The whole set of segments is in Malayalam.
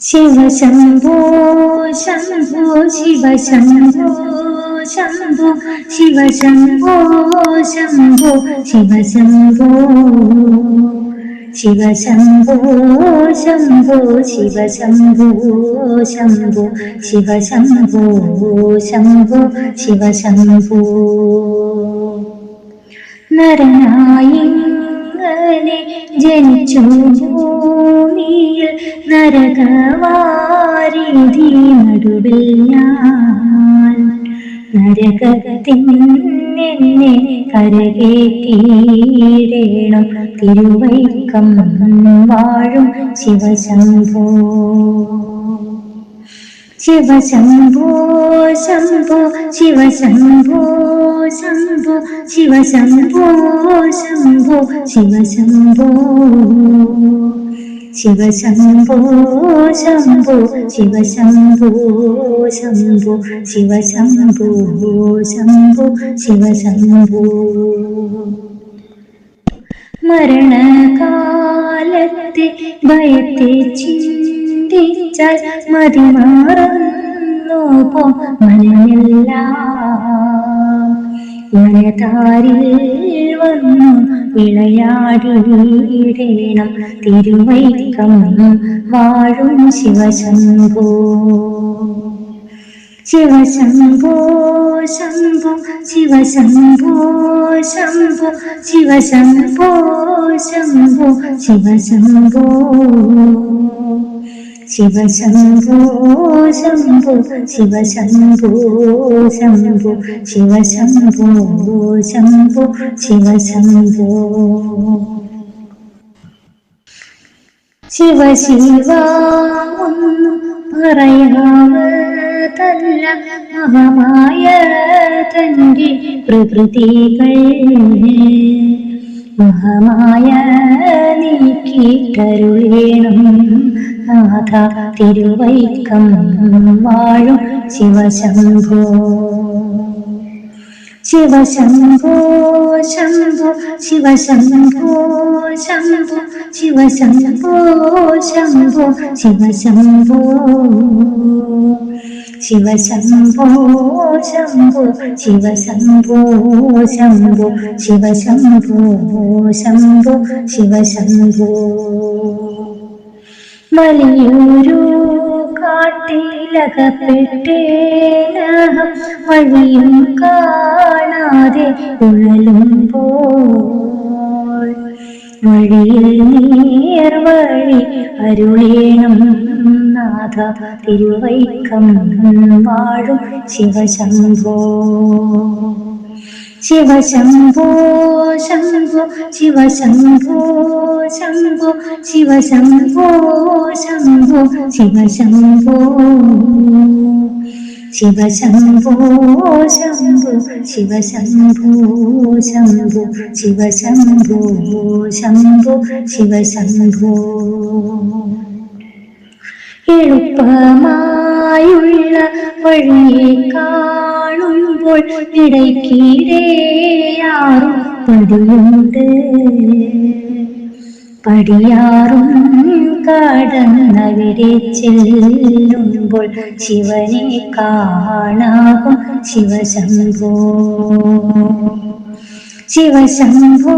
ശിവശംഭോ ശംഭോ ശിവശംഭോ ശംഭോ ശിവശംഭോ ശംഭോ ശംഭോ ശിവ ശംഭോ ശിവ ശംഭോ ശിവശംഭോ ശംഭോ ശിവശംഭോ നരനായി ജനിച്ചു ഭൂമിയിൽ നരകവാരിധി നടുവിൽ ഞാൻ നരകത്തിന്നെ കരകേറ്റീടേണം തിരുവൈക്കം വാഴും ശിവശംഭോ. ശിവശംഭോ ശംഭോ ശിവശംഭോ ശംഭോ ശിവശംഭോ ശംഭോ ശിവശംഭോ. ശിവശംഭോ ശംഭോ ശിവശംഭോ ശംഭോ ശിവശംഭോ ശംഭോ ശിവശംഭോ. മരണകാലത്തെ ഭയത്തെ ചിന്തിച്ചാൽ മതിമാറുന്നു പോ മനമില്ല മനതാരിൽ വന്നു വിളയാടിയിടേണം തിരുവൈക്കം വാഴും ശിവശംഭോ. ശിവശംഭോ ശംഭോ ശിവശംഭോ ശംഭോ ശിവശംഭോ ശംഭോ ശിവശംഭോ. ശിവശംഭോ ശംഭോ ശിവശംഭോ ശംഭോ ശിവശംഭോ ശംഭോ ശിവശംഭോ. ശിവ ശിവ ഒന്നും പറയാവതല്ല മഹമായ തന്റെ പ്രകൃതികൾ. മഹമായ നീക്കിട്ടരുളേണം നാഥ തിരുവൈക്കം വാഴും ശിവശംഭോ. ശിവശംഭോ ശംഭോ ശിവശംഭോ ശംഭോ ശിവശംഭോ ശംഭോ ശിവശംഭോ. ശിവശംഭോ ശംഭോ ശിവശംഭോ ശംഭോ ശിവശംഭോ ശംഭോ ശിവശംഭോ. വലിയൊരു കാട്ടിലകപ്പെട്ടേനഹം വഴിയും കാണാതെ ഉഴലുമ്പോൾ വഴിയിൽ നേർവഴി അരുളേണം നാഥ. തിരുവൈക്കം വാഴും ശിവശംഭോ. ശിവശംഭോ ശംഭോ ശിവശംഭോ ശംഭോ ശിവശംഭോ ശംഭോ ശിവശംഭോ. ശിവശംഭോ ശംഭോ ശിവശംഭോ ശംഭോ ശിവശംഭോ ശംഭോ ശിവശംഭോ. എളുപ്പമായുള്ള വഴിയെ കാണുമ്പോൾ ഇടയ്ക്കിടെയാറും പടിയുണ്ട് പടിയാറും കടന്നവരെ ചെല്ലുമ്പോൾ ശിവനെ കാണാകും ശിവശംഭോ. ശിവശംഭോ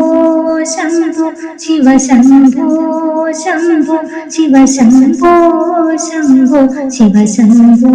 ശംഭോ ശിവശംഭോ ശംഭോ ശിവശംഭോ ശംഭോ ശിവശംഭോ.